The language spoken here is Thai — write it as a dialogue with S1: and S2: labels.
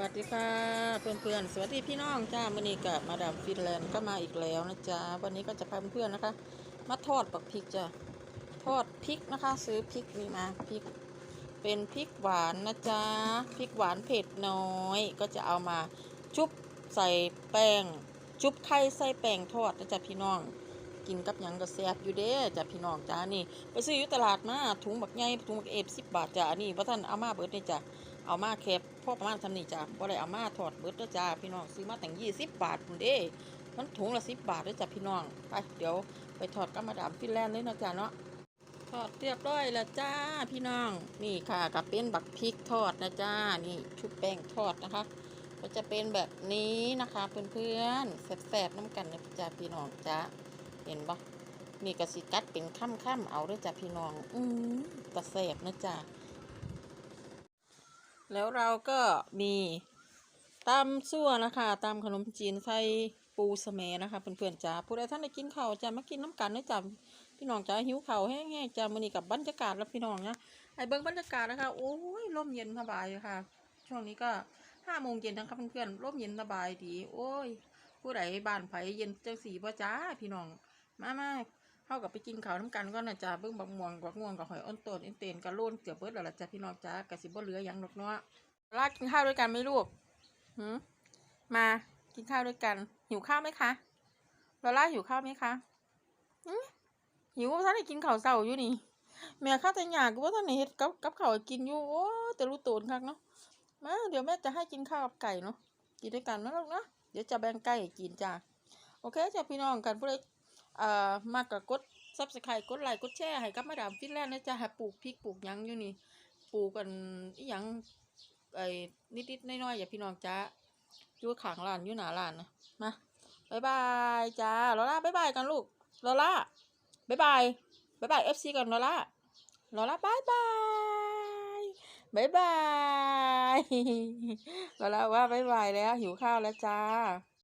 S1: วัสดีค่ะเพื่อนๆสวัสดีพี่น้องจ้ามื่อนี้กับมาดามฟินแลนด์ก็มาอีกแล้วนะจ๊ะวันนี้ก็จะพาเพื่อนๆนะคะ มาทอดปักพริกจ้ะทอดพริกนะคะ ซื้อพริกนี่มาพริก เป็นพริกหวานนะจ๊ะพริกหวานเผ็ดน้อย ก็จะเอามาชุบใส่แป้ง ชุบไข่ใส่แป้งทอดนะจ๊ะพี่น้องกินกับยังก็แซ่บอยู่เด้จ้ะพี่น้องจ้านี่ ไปซื้ออยู่ตลาดมาถุงบักใหญ่ถุงบักเอฟสิบบาทจ้ะอันนี้พระท่านเอามาเบิดนี่จ้ะ เอามาแคบพ่อประมาณทำนี่จ้ะบ่ได้เอามาถอดเบิดด้อจ้าพี่น้องซื้อมาตั้งยี่สิบบาทพุ่นเด้มันถุงละสิบบาทด้อจ้ะพี่น้องไปเดี๋ยวไปถอดกับมาดามฟินแลนด์เลยนะจ้ะเนาะทอดเรียบร้อยแล้วจ้าพี่น้องนี่ค่ะกับเป็นบักพริกทอดนะจ้านี่ชุบแป้งทอดนะคะ ก็จะเป็นแบบนี้นะคะเพื่อนๆแซ่บๆน้ำกันนะจ้าพี่น้องจ้าเห็นปะนี่กระสิกัดเป็นค่ำๆเอาด้อจ้ะพี่น้อง อืมตะแซ่บนะจ้า แล้วเราก็มีตำซั่วนะคะตำขนมจีนใส่ปูสะเมนะคะเพื่อนๆจ้าผู้ใดท่านได้กินข้าวจะมากินน้ำกันนะจ้าพี่น้องจ้าหิวข้าวแห้งๆจ้ามื้อนี้กับบรรยากาศแล้วพี่น้องนะไอ้เบิ้งบรรยากาศนะคะโอ้ยร่มเย็นสบายค่ะ ช่วงนี้ก็ห้าโมงเย็นนะครับเพื่อนๆร่มเย็นสบายดี โอ้ย ผู้ใดบ้านไผเย็นจังสีพ่จ้าพี่น้องมามา เข้ากับไปกินข้าวน้ำกันก็นะจ้าเบิ้งบักม่วงบักม่วงกับหอยอ้นต้นอินเตนกับโล่นเกือบเบิดแล้วล่ะจ้าพี่น้องจ้ากะสิบ่เหลือหยังดอกเนาะลากินข้าวด้วยกันไหมลูกหืมมากินข้าวด้วยกัน หิวข้าวไหมคะลอล่าหิวข้าวไหมคะหืมหิวท่านได้กินข้าวเช้าอยู่นี่แม่ข้าแต่หยาก็ว่าท่านได้เฮ็ดกับกับข้าวกินอยู่โอ้แต่รู้ตนคักเนาะมาเดี๋ยวแม่จะให้กินข้าวกับไก่เนาะกินด้วยกันนะลูกเนาะเดี๋ยวจะแบ่งไก่ให้กินจ้าโอเคจ้ะพี่น้องกันผู้ใด เอ่อมากกับกดซับสไครต์กดไลค์กดแชร์ให้กับมาดามฟินแลนด์นะจ๊ะให้ปลูกพริกปลูกหยังอยู่นี่ปลูกกันอีหยังไอ้นิดๆน้อยๆอย่าพี่น้องจ้าอยู่ขางร้านอยู่หนาร้านนะมาบายบายจ้าลอล่าบายบายกันลูกลอล่าบายบายบายบายเอฟซีก่อนลอล่าลอล่าบายบายบายบายลอล่าว่าบายบายแล้วหิวข้าวแล้วจ้า